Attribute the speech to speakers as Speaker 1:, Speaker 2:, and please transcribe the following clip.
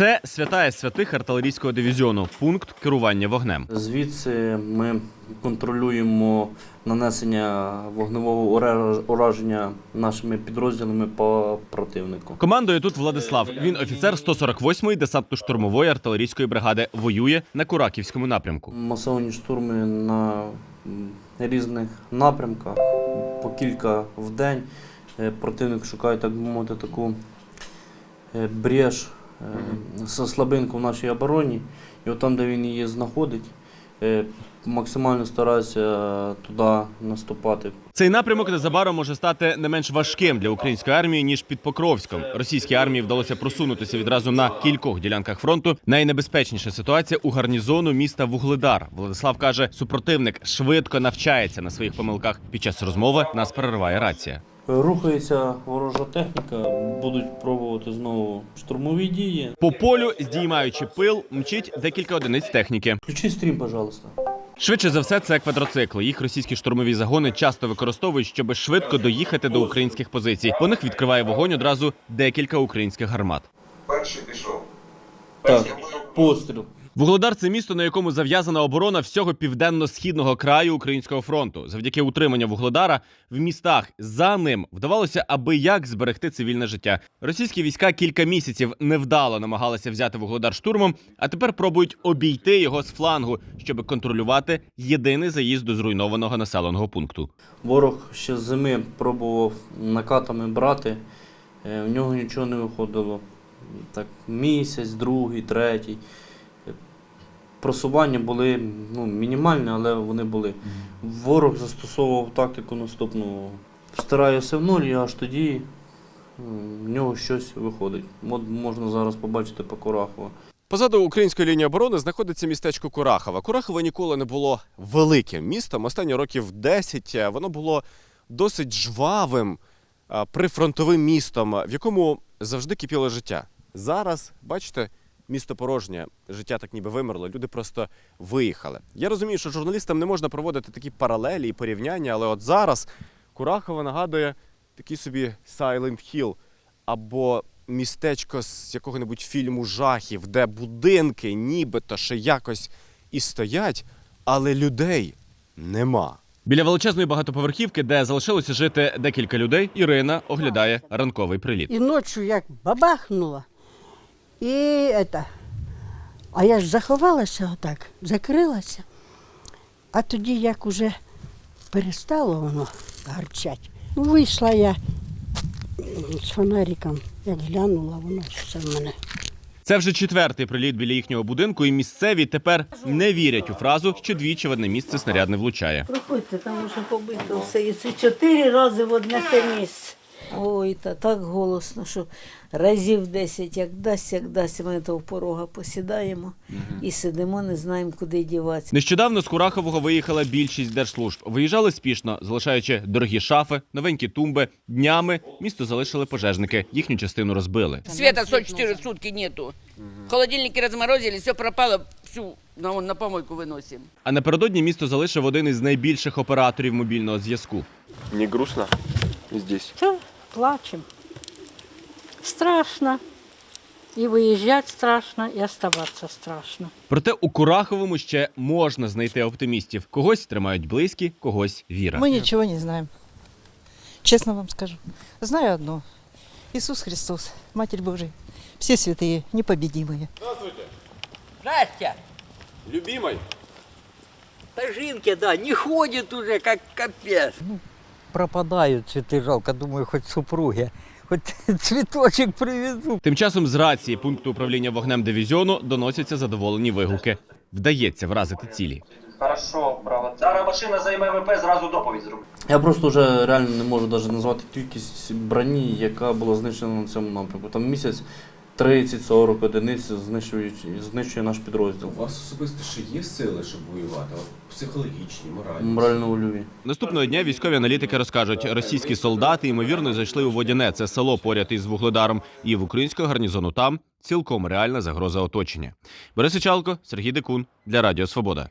Speaker 1: Це святая святих артилерійського дивізіону, пункт керування вогнем.
Speaker 2: Звідси ми контролюємо нанесення вогневого ураження нашими підрозділами по противнику.
Speaker 1: Командує тут Владислав. Він офіцер 148-ї десантно-штурмової артилерійської бригади. Воює на Кураківському напрямку.
Speaker 2: Масовані штурми на різних напрямках, по кілька в день. Е, Противник шукає, так би мовити, таку е, брєш, с- слабинку в нашій обороні. І от там, де він її знаходить, е, максимально старається туди наступати.
Speaker 1: Цей напрямок незабаром може стати не менш важким для української армії ніж під Покровськом. Російській армії вдалося просунутися відразу на кількох ділянках фронту. Найнебезпечніша ситуація у гарнізону міста Вугледар. Владислав каже, супротивник швидко навчається на своїх помилках. Під час розмови нас перериває рація.
Speaker 2: Рухається ворожа техніка, будуть пробувати знову штурмові дії.
Speaker 1: По полю, здіймаючи пил, мчить декілька одиниць техніки.
Speaker 2: Включи стрім, пожалуйста.
Speaker 1: Швидше за все, це квадроцикли. Їх російські штурмові загони часто використовують, щоб швидко доїхати до українських позицій. По них відкриває вогонь одразу декілька українських гармат.
Speaker 3: Перший пішов.
Speaker 2: Так, постріл.
Speaker 1: Вугледар це місто, на якому зав'язана оборона всього південно-східного краю українського фронту. Завдяки утриманню Вугледара в містах за ним вдавалося аби як зберегти цивільне життя. Російські війська кілька місяців невдало намагалися взяти Вугледар штурмом, а тепер пробують обійти його з флангу, щоб контролювати єдиний заїзд до зруйнованого населеного пункту.
Speaker 2: Ворог ще з зими пробував накатами брати, е, в нього нічого не виходило. Так, місяць, другий, третій. Е, Просування були ну, мінімальні, але вони були. Ворог застосовував тактику наступну. Стараюся в нуль, і аж тоді в нього щось виходить. От можна зараз побачити по Курахово.
Speaker 4: Позаду української лінії оборони знаходиться містечко Курахова. Курахово ніколи не було великим містом. Останні років 10 е, воно було досить жвавим е, прифронтовим містом, в якому завжди кипіло життя. Зараз, бачите, місто порожнє, життя так ніби вимерло, люди просто виїхали. Я розумію, що журналістам не можна проводити такі паралелі і порівняння, але от зараз Курахово нагадує такий собі Silent Hill або містечко з якого-небудь фільму жахів, де будинки нібито ще якось і стоять, але людей нема.
Speaker 1: Біля величезної багатоповерхівки, де залишилося жити декілька людей, Ірина оглядає ранковий приліт.
Speaker 5: І ночі як бабахнуло. І это. А я ж заховалася отак, закрилася. А тоді, як уже перестало воно гарчать, ну, вийшла я з фонариком, як глянула, воно все в мене.
Speaker 1: Це вже четвертий приліт біля їхнього будинку, і місцеві тепер не вірять у фразу, що двічі в одне місце снаряд не влучає.
Speaker 6: Проходьте, там уже побито все. І це чотири рази в одне те місце. Ой, та так голосно, що разів десять, як дасть, як дасть, ми то в порога посідаємо і сидимо, не знаємо, куди діватися.
Speaker 1: Нещодавно з Курахового виїхала більшість держслужб. Виїжджали спішно, залишаючи дорогі шафи, новенькі тумби. Днями місто залишили пожежники. Їхню частину розбили.
Speaker 7: Света 44 сутки нету. Холодильники разморозили, все пропало, всю на, на помойку выносим.
Speaker 1: А напередодні місто залишив один із найбільших операторів мобільного зв'язку.
Speaker 4: Не грустно здесь
Speaker 8: Все, плачем. Страшно. И выезжать страшно, и оставаться страшно.
Speaker 1: Проте у Кураховому ще можна знайти оптимістів. Когось тримають близькі, когось віра.
Speaker 9: Мы ничего не знаем. Честно вам скажу. Знаю одно. Иисус Христос, Матерь Божия, все святые, непобедимые.
Speaker 7: Настя,
Speaker 4: Любимой.
Speaker 7: та жінки, да, не ходит уже, как капец.
Speaker 10: пропадают цветы, жалко, думаю, хоть супруге, хоть цветочек привезу.
Speaker 1: Тим часом з рації пункту управління вогнем дивізіону доносяться задоволені вигуки. Вдається вразити цілі.
Speaker 11: Хорошо, браво. Зараз машина займе ВП, зразу доповідь зроблю.
Speaker 2: Я просто вже реально не можу навіть назвати кількість броні, яка була знищена на цьому напрямку. Там місяць 30-40 одиниць знищують, знищує наш підрозділ.
Speaker 4: У вас особисто ще є сили, щоб воювати? От психологічні, моральні.
Speaker 2: Морально-вольові.
Speaker 1: Наступного дня військові аналітики розкажуть, російські солдати ймовірно зайшли у Водяне, це село поряд із Вугледаром, і в українського гарнізону там цілком реальна загроза оточення. Борис Ічалко, Сергій Декун для Радіо Свобода.